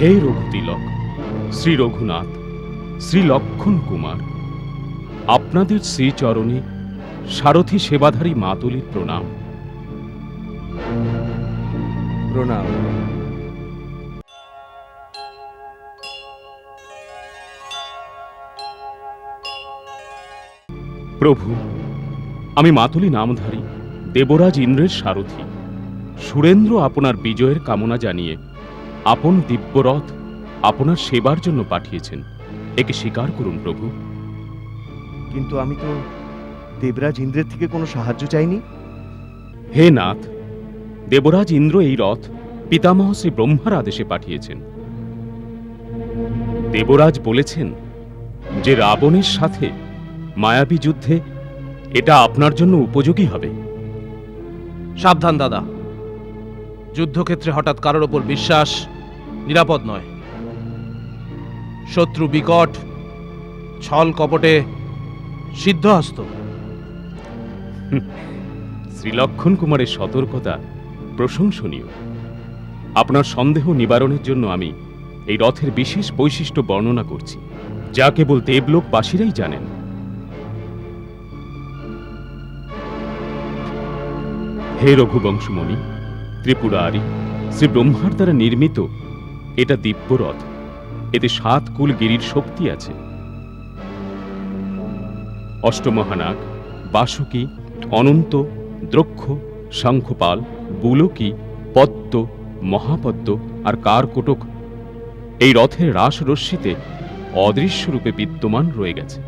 হে রঘুতিলক, শ্রী রঘুনাথ, শ্রী লক্ষণ কুমার, আপনাদের শ্রীচরণে সারথী সেবাধারী মাতুলির প্রণাম। প্রণাম। প্রভু, আমি মাতুলি নামধারী দেবরাজ ইন্দ্রের সারথি। সুরেন্দ্র আপনার বিজয়ের কামনা জানিয়ে আপন দিব্যরথ আপনার সেবার জন্য পাঠিয়েছেন। একে স্বীকার করুন প্রভু। কিন্তু আমি তো দেবরাজ ইন্দ্রের থেকে কোনো সাহায্য চাইনি। হে নাথ দেবরাজ ইন্দ্র এই রথ পিতামহ শ্রী ব্রহ্মার আদেশে পাঠিয়েছেন। দেবরাজ বলেছেন যে রাবণের সাথে মায়াবী যুদ্ধে এটা আপনার জন্য উপযোগী হবে। সাবধান দাদা। যুদ্ধক্ষেত্রে হঠাৎ কারোর ওপর বিশ্বাস নিরাপদ নয়। শত্রু বিকট, ছল কপটে, সিদ্ধহস্ত। শ্রীলক্ষণ কুমারের সতর্কতা প্রশংসনীয়। আপনার সন্দেহ নিবারণের জন্য আমি এই রথের বিশেষ বৈশিষ্ট্য বর্ণনা করছি, যা কেবল দেবলোকবাসীরাই জানেন। হে রঘুবংশমণি, ত্রিপুরারি শ্রী ব্রহ্মার দ্বারা নির্মিত এটা দিব্যরথ এতে সাত কুল গিরির শক্তি আছে। অষ্টমহানাগ, বাসুকী, অনন্ত, দ্রক্ষ, শঙ্খপাল, বুলকি, পদ্ম, মহাপদ্ম আর কারকোটক এই রথের রাস রশ্মিতে অদৃশ্য বিদ্যমান রয়ে গেছে।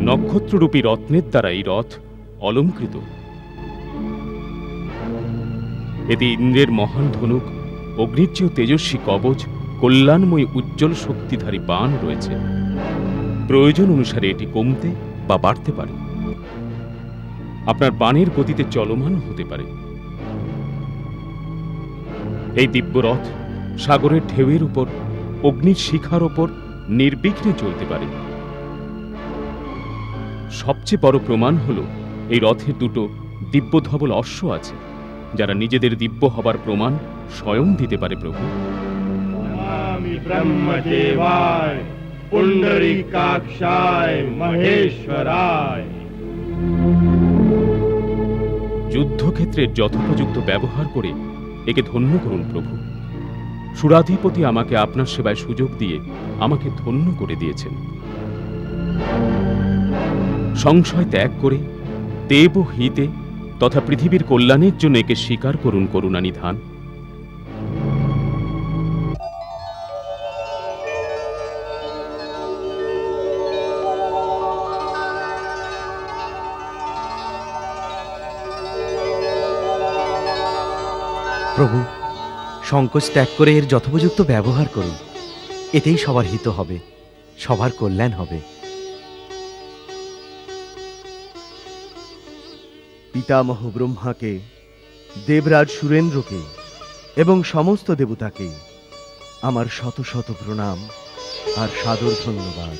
নক্ষত্ররূপী রত্নের দ্বারা এই রথ অলঙ্কৃত। এতে ইন্দ্রের মহান ধনুক অগ্নির চেয়েও তেজস্বী কবচ, কল্যাণময় উজ্জ্বল শক্তিধারী বাণ রয়েছে। প্রয়োজন অনুসারে এটি কমতে বা বাড়তে পারে। আপনার বাণের গতিতে চলমান হতে পারে। এই দিব্যরথ সাগরের ঢেউয়ের উপর, অগ্নির শিখার ওপর নির্বিঘ্নে চলতে পারে। সবচেয়ে বড় প্রমাণ হল এই রথের দুটো দিব্যধবল অশ্ব আছে। যারা নিজেদের দিব্য হবার প্রমাণ স্বয়ং দিতে পারে প্রভু। যুদ্ধক্ষেত্রের যথোপযুক্ত ব্যবহার করে একে ধন্য করুন প্রভু। সুরাধিপতি আমাকে আপনার সেবায় সুযোগ দিয়ে আমাকে ধন্য করে দিয়েছেন। সংশয় ত্যাগ করে দেব হিতে তথা পৃথিবীর কল্যাণের জন্য একে স্বীকার করুন, করুণানিধান। প্রভু, সংকোচ ত্যাগ করে এর যথোপযুক্ত ব্যবহার করুন। এতেই সবার হিত হবে, সবার কল্যাণ হবে। পিতামহ ব্রহ্মাকে দেবরাজ সুরেন্দ্রকে এবং সমস্ত দেবতাকে আমার শত শত প্রণাম আর সাদর ধন্যবাদ।